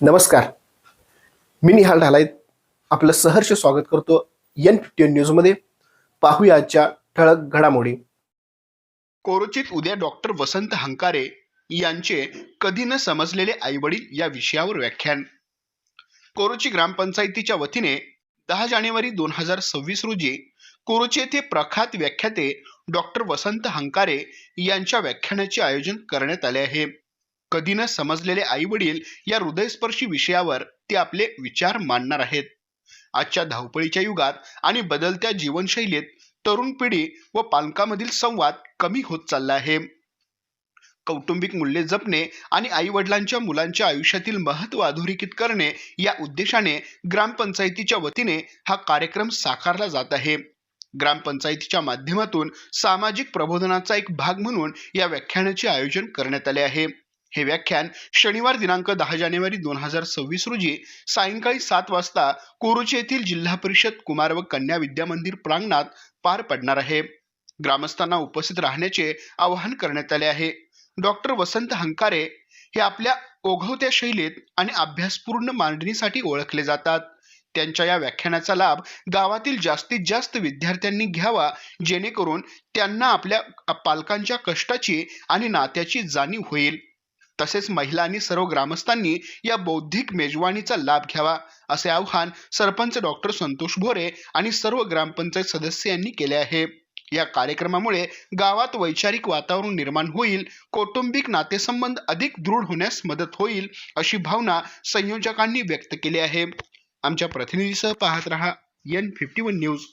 नमस्कार. मी निहाल ढालायत आपलं सहर्ष स्वागत करतो एन फिफ्टीन न्यूजमध्ये. पाहूया आजच्या ठळक घडामोडी. कोरोचित उद्या डॉक्टर वसंत हंकारे यांचे कधी न समजलेले आईवडील या विषयावर व्याख्यान. कोरोची ग्रामपंचायतीच्या वतीने दहा जानेवारी दोन हजार सव्वीस रोजी कोरोची येथे प्रख्यात व्याख्याते डॉक्टर वसंत हंकारे यांच्या व्याख्यानाचे आयोजन करण्यात आले आहे. कधी न समजलेले आई वडील या हृदयस्पर्शी विषयावर ते आपले विचार मांडणार आहेत. आजच्या धावपळीच्या युगात आणि बदलत्या जीवनशैलीत तरुण पिढी व पालकांमधील संवाद कमी होत चालला आहे. कौटुंबिक मूल्ये जपणे आणि आई वडिलांच्या मुलांच्या आयुष्यातील महत्त्व अधोरेखित करणे या उद्देशाने ग्रामपंचायतीच्या वतीने हा कार्यक्रम साकारला जात आहे. ग्रामपंचायतीच्या माध्यमातून सामाजिक प्रबोधनाचा एक भाग म्हणून या व्याख्यानाचे आयोजन करण्यात आले आहे. हे व्याख्यान शनिवार दिनांक दहा जानेवारी दोन हजार सव्वीस रोजी सायंकाळी सात वाजता कोरुचे येथील जिल्हा परिषद कुमार व कन्या विद्या मंदिर प्रांगणात पार पडणार आहे. ग्रामस्थांना उपस्थित राहण्याचे आवाहन करण्यात आले आहे. डॉक्टर वसंत हंकारे हे आपल्या ओघवत्या शैलीत आणि अभ्यासपूर्ण मांडणीसाठी ओळखले जातात. त्यांच्या या व्याख्यानाचा लाभ गावातील जास्तीत जास्त विद्यार्थ्यांनी घ्यावा जेणेकरून त्यांना आपल्या पालकांच्या कष्टाची आणि नात्याची जाणीव होईल. तसेच महिला आणि सर्व ग्रामस्थांनी या बौद्धिक मेजवानीचा लाभ घ्यावा असे आवाहन सरपंच डॉक्टर संतोष भोरे आणि सर्व ग्रामपंचायत सदस्यांनी केले आहे. या कार्यक्रमामुळे गावात वैचारिक वातावरण निर्माण होईल कौटुंबिक नातेसंबंध अधिक दृढ होण्यास मदत होईल अशी भावना संयोजकांनी व्यक्त केली आहे. आमच्या प्रतिनिधीसह पाहत रहा एन फिफ्टी वन न्यूज